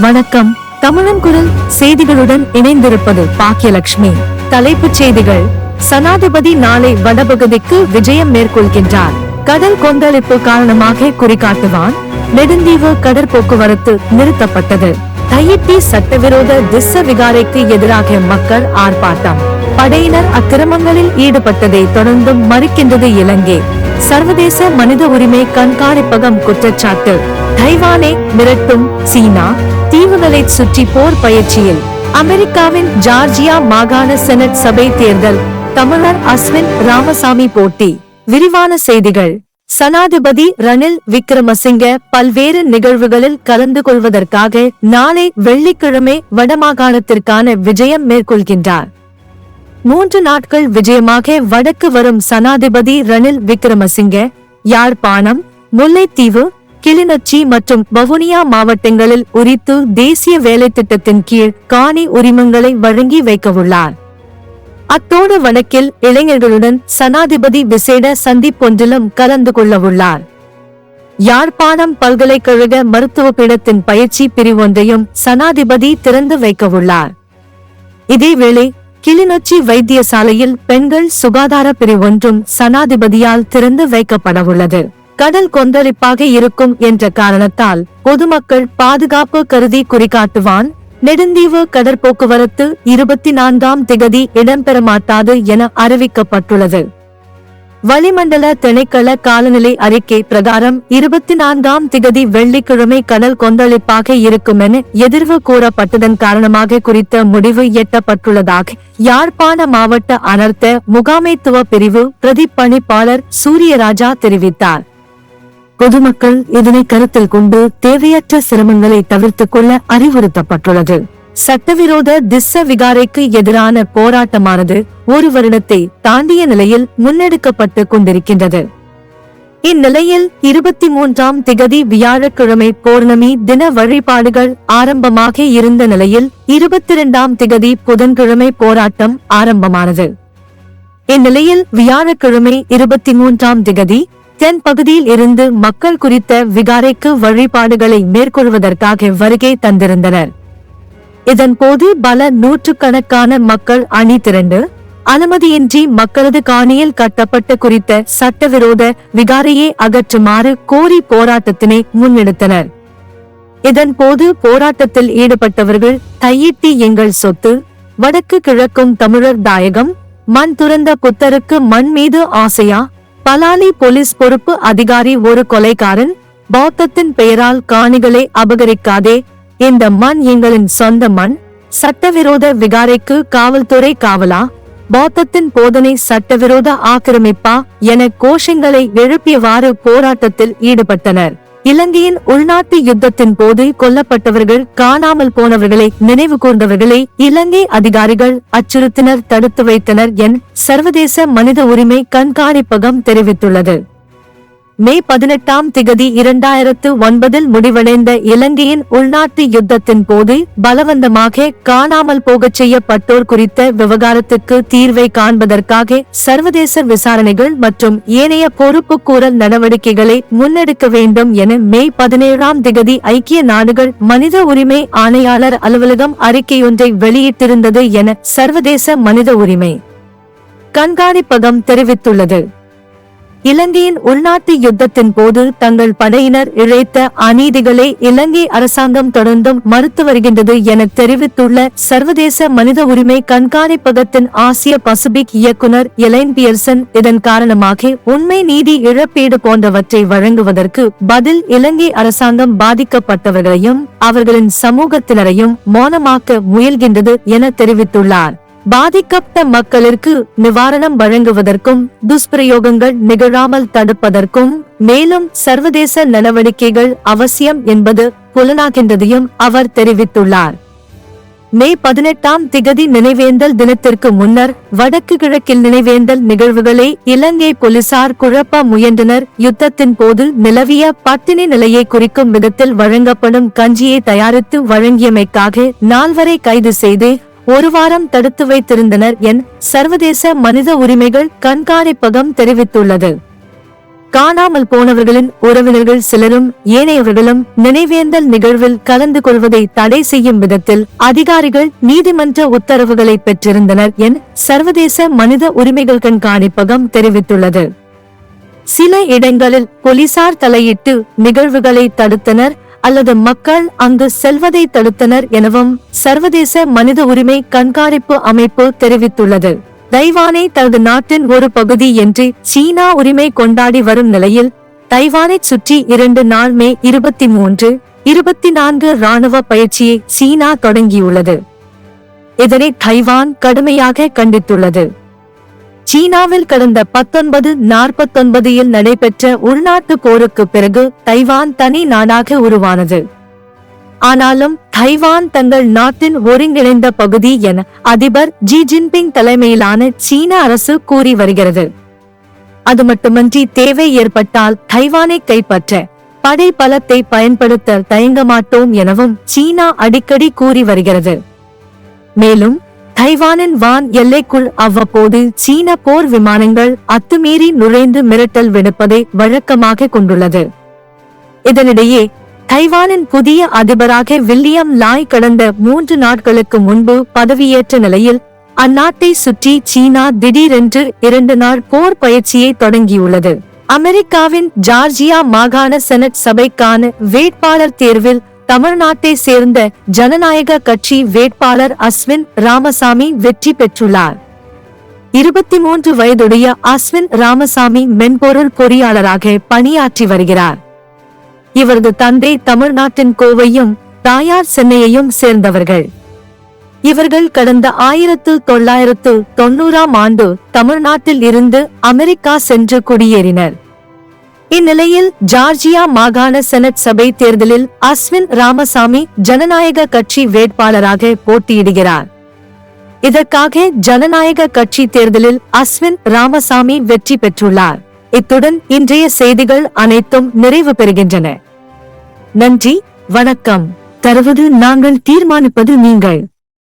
வணக்கம். தமிழன் குரல் செய்திகளுடன் இணைந்திருப்பது பாக்கியலட்சுமி தலைப்புச் செய்திகள். சனாதிபதி நாளை வடபகுதிக்கு விஜயம் மேற்கொள்கின்றார். கடல் கொந்தளிப்பு காரணமாக குறிகாட்டுவான். நெடுந்தீவு கடற்போக்குவரத்து நிறுத்தப்பட்டது. தையிட்டி சட்டவிரோத திஸ்ஸ விகாரைக்கு எதிராக மக்கள் ஆர்ப்பாட்டம். படையினர் அக்கிரமங்களில் ஈடுபட்டதை தொடர்ந்தும் மறுக்கின்றது இலங்கை. சர்வதேச மனித உரிமை கண்காணிப்பகம் குற்றச்சாட்டு. தைவானை மிரட்டும் சீனா. தீவுகளை சுற்றி போர் பயிற்சியில். அமெரிக்காவின் ஜார்ஜியா மாகாண செனட் சபை தேர்தல். தமிழர் அஸ்வின் ராமசாமி போட்டி. விரிவான செய்திகள். சனாதிபதி ரணில் விக்ரமசிங்க பல்வேறு நிகழ்வுகளில் கலந்து கொள்வதற்காக நாளை வெள்ளிக்கிழமை வடமாகாணத்திற்கான விஜயம் மேற்கொள்கின்றார். மூன்று நாட்கள் விஜயமாக வடக்கு வரும் சனாதிபதி ரணில் விக்ரமசிங்கே யாழ்ப்பாணம் முல்லைத்தீவு கிளிநொச்சி மற்றும் வவுனியா மாவட்டங்களில் உரித்து தேசிய வேலை திட்டத்தின் கீழ் காணி உரிமங்களை வழங்கி வைக்கவுள்ளார். அத்தோடு வடக்கில் இளைஞர்களுடன் சனாதிபதி விசேட சந்திப்பொன்றிலும் கலந்து கொள்ளவுள்ளார். யாழ்ப்பாணம் பல்கலைக்கழக மருத்துவ பீடத்தின் பயிற்சி பிரிவொன்றையும் சனாதிபதி திறந்து வைக்கவுள்ளார். இதேவேளை கிளிநொச்சி வைத்தியசாலையில் பெண்கள் சுகாதார பிரிவொன்றும் சனாதிபதியால் திறந்து வைக்கப்படவுள்ளது. கடல் கொந்தளிப்பாக இருக்கும் என்ற காரணத்தால் பொதுமக்கள் பாதுகாப்பு கருதி குறிகாட்டுவான் நெடுந்தீவு கடற்போக்குவரத்து இருபத்தி நான்காம் திகதி இடம்பெற மாட்டாது என அறிவிக்கப்பட்டுள்ளது. வளிமண்டல திணைக்கள காலநிலை அறிக்கை பிரகாரம் இருபத்தி நான்காம் திகதி வெள்ளிக்கிழமை கடல் கொந்தளிப்பாக இருக்கும் என எதிர்வு கூறப்பட்டதன் காரணமாக குறித்த முடிவு எட்டப்பட்டுள்ளதாக யாழ்ப்பாண மாவட்ட அனர்த்த முகாமைத்துவ பிரிவு பிரதிப்பணிப்பாளர் சூரியராஜா தெரிவித்தார். பொதுமக்கள் இதனை கருத்தில் கொண்டு தேவையற்ற சிரமங்களை தவிர்த்துக் கொள்ள அறிவுறுத்தப்பட்டுள்ளது. சட்டவிரோத திஸ்ஸ விகாரைக்கு எதிரான போராட்டமானது ஒரு வருடத்தை தாண்டிய நிலையில் முன்னெடுக்கப்பட்டு கொண்டிருக்கின்றது. இந்நிலையில் இருபத்தி மூன்றாம் திகதி வியாழக்கிழமை பௌர்ணமி தின வழிபாடுகள் ஆரம்பமாக இருந்த நிலையில் இருபத்தி இரண்டாம் திகதி புதன்கிழமை போராட்டம் ஆரம்பமானது. இந்நிலையில் வியாழக்கிழமை இருபத்தி மூன்றாம் திகதி தென் பகுதியில் இருந்து மக்கள் குறித்த விகாரைக்கு வழிபாடுகளை மேற்கொள்வதற்காக வருகை தந்திருந்தனர். இதன் போது பல நூற்றுக்கணக்கான மக்கள் அணி திரண்டு அனுமதியின்றி மக்களது காணியில் கட்டப்பட்ட குறித்த சட்டவிரோத விகாரையை அகற்றுமாறு கோரி போராட்டத்தினை முன்னெடுத்தனர். இதன் போது போராட்டத்தில் ஈடுபட்டவர்கள் தையிட்டி எங்கள் சொத்து வடக்கு கிழக்கும் தமிழர் தாயகம் மண் துறந்த புத்தருக்கு மண் மீது ஆசையா பலாலி போலீஸ் பொறுப்பு அதிகாரி ஒரு கொலைகாரன் பௌத்தத்தின் பெயரால் காணிகளை அபகரிக்காதே இந்த மண் எங்களின் சொந்த மண். சட்டவிரோத விகாரைக்கு காவல்துறை காவலா? பௌத்தத்தின் போதனை சட்டவிரோத ஆக்கிரமிப்பா? என கோஷங்களை எழுப்பியவாறு போராட்டத்தில் ஈடுபட்டனர். இலங்கையின் உள்நாட்டு யுத்தத்தின் போது கொல்லப்பட்டவர்கள் காணாமல் போனவர்களை நினைவு கூர்ந்தவர்களை இலங்கை அதிகாரிகள் அச்சுறுத்தினர் தடுத்து வைத்தனர் என சர்வதேச மனித உரிமை கண்காணிப்பகம் தெரிவித்துள்ளது. மே பதினெட்டாம் திகதி இரண்டாயிரத்து ஒன்பதில் முடிவடைந்த இலங்கையின் உள்நாட்டு யுத்தத்தின் போது பலவந்தமாக காணாமல் போகச் செய்யப்பட்டோர் குறித்த விவகாரத்துக்கு தீர்வை காண்பதற்காக சர்வதேச விசாரணைகள் மற்றும் ஏனைய பொறுப்புக்கூறல் நடவடிக்கைகளை முன்னெடுக்க வேண்டும் என மே பதினேழாம் திகதி ஐக்கிய நாடுகள் மனித உரிமை ஆணையாளர் அலுவலகம் அறிக்கையொன்றை வெளியிட்டிருந்தது என சர்வதேச மனித உரிமை கண்காணிப்பகம் தெரிவித்துள்ளது. இலங்கையின் உள்நாட்டு யுத்தத்தின் போது தங்கள் படையினர் இழைத்த அநீதிகளை இலங்கை அரசாங்கம் தொடர்ந்தும் மறுத்து வருகின்றது என தெரிவித்துள்ள சர்வதேச மனித உரிமை கண்காணிப்பகத்தின் ஆசிய பசிபிக் இயக்குனர் எலைன் பியர்சன் இதன் காரணமாக உண்மை நீதி இழப்பீடு போன்றவற்றை வழங்குவதற்கு பதில் இலங்கை அரசாங்கம் பாதிக்கப்பட்டவர்களையும் அவர்களின் சமூகத்தினரையும் மௌனமாக்க முயல்கின்றது என தெரிவித்துள்ளார். பாதிக்கப்பட்ட மக்களிற்கு நிவாரணம் வழங்குவதற்கும் துஷ்பிரயோகங்கள் நிகழாமல் தடுப்பதற்கும் மேலும் சர்வதேச நடவடிக்கைகள் அவசியம் என்பது புலனாகின்றதையும் அவர் தெரிவித்துள்ளார். மே பதினெட்டாம் திகதி நினைவேந்தல் தினத்திற்கு முன்னர் வடக்கு கிழக்கில் நினைவேந்தல் நிகழ்வுகளை இலங்கை போலீசார் குழப்ப முயன்றனர். யுத்தத்தின் போது நிலவிய பட்டினி நிலையை குறிக்கும் விதத்தில் வழங்கப்படும் கஞ்சியை தயாரித்து வழங்கியமைக்காக நால்வரை கைது செய்து ஒரு வாரம் தடுத்து வைத்திருந்தனர் என் சர்வதேச மனித உரிமைகள் கண்காணிப்பகம் தெரிவித்துள்ளது. காணாமல் போனவர்களின் உறவினர்கள் சிலரும் ஏனையவர்களும் நினைவேந்தல் நிகழ்வில் கலந்து கொள்வதை தடை செய்யும் விதத்தில் அதிகாரிகள் நீதிமன்ற உத்தரவுகளை பெற்றிருந்தனர் என சர்வதேச மனித உரிமைகள் கண்காணிப்பகம் தெரிவித்துள்ளது. சில இடங்களில் போலீசார் தலையிட்டு நிகழ்வுகளை தடுத்தனர். அல்லது மக்கள் அங்கு செல்வதை தடுத்தனர் எனவும் சர்வதேச மனித உரிமை கண்காணிப்பு அமைப்பு தெரிவித்துள்ளது. தைவானை தனது நாட்டின் ஒரு பகுதி என்று சீனா உரிமை கொண்டாடி வரும் நிலையில் தைவானை சுற்றி இரண்டு நாள் மே இருபத்தி மூன்று இருபத்தி நான்கு ராணுவ பயிற்சியை சீனா தொடங்கியுள்ளது. இதனை தைவான் கடுமையாக கண்டித்துள்ளது. சீனாவில் கடந்த பத்தொன்பது நாற்பத்தொன்பதில் நடைபெற்ற உள்நாட்டு போருக்கு பிறகு தைவான் தனி நாடாக உருவானது. ஆனாலும் தைவான் தங்கள் நாட்டின் ஒருங்கிணைந்த பகுதி என அதிபர் ஜி ஜின்பிங் தலைமையிலான சீன அரசு கூறி வருகிறது. அது மட்டுமின்றி தேவை ஏற்பட்டால் தைவானை கைப்பற்ற படை பலத்தை பயன்படுத்த தயங்க மாட்டோம் எனவும் சீனா அடிக்கடி கூறி வருகிறது. மேலும் தைவானின் வான் எல்லைக்குள் அவ்வப்போது சீன போர் விமானங்கள் அத்துமீறி நுழைந்து மிரட்டல் விடுப்பதை வழக்கமாக கொண்டுள்ளது. இதனிடையே தைவானின் புதிய அதிபராக வில்லியம் லாய் கடந்த மூன்று நாட்களுக்கு முன்பு பதவியேற்ற நிலையில் அந்நாட்டை சுற்றி சீனா திடீரென்று இரண்டு நாள் போர் பயிற்சியை தொடங்கியுள்ளது. அமெரிக்காவின் ஜார்ஜியா மாகாண செனட் சபைக்கான வேட்பாளர் தேர்வில் தமிழ்நாட்டை சேர்ந்த ஜனநாயக கட்சி வேட்பாளர் அஸ்வின் ராமசாமி வெற்றி பெற்றுள்ளார். இருபத்தி மூன்று வயதுடைய அஸ்வின் ராமசாமி மென்பொருள் பொறியாளராக பணியாற்றி வருகிறார். இவரது தந்தை தமிழ்நாட்டின் கோவையும் தாயார் சென்னையையும் சேர்ந்தவர்கள். இவர்கள் கடந்த ஆயிரத்து தொள்ளாயிரத்து தொன்னூறாம் ஆண்டு தமிழ்நாட்டில் இருந்து அமெரிக்கா சென்று குடியேறினர். இந்நிலையில் ஜார்ஜியா மாகாண செனட் சபை தேர்தலில் அஸ்வின் ராமசாமி ஜனநாயக கட்சி வேட்பாளராக போட்டியிடுகிறார். இதற்காக ஜனநாயக கட்சி தேர்தலில் அஸ்வின் ராமசாமி வெற்றி பெற்றுள்ளார். இத்துடன் இன்றைய செய்திகள் அனைத்தும் நிறைவு பெறுகின்றன. நன்றி வணக்கம். தருவது நாங்கள் தீர்மானிப்பது நீங்கள்.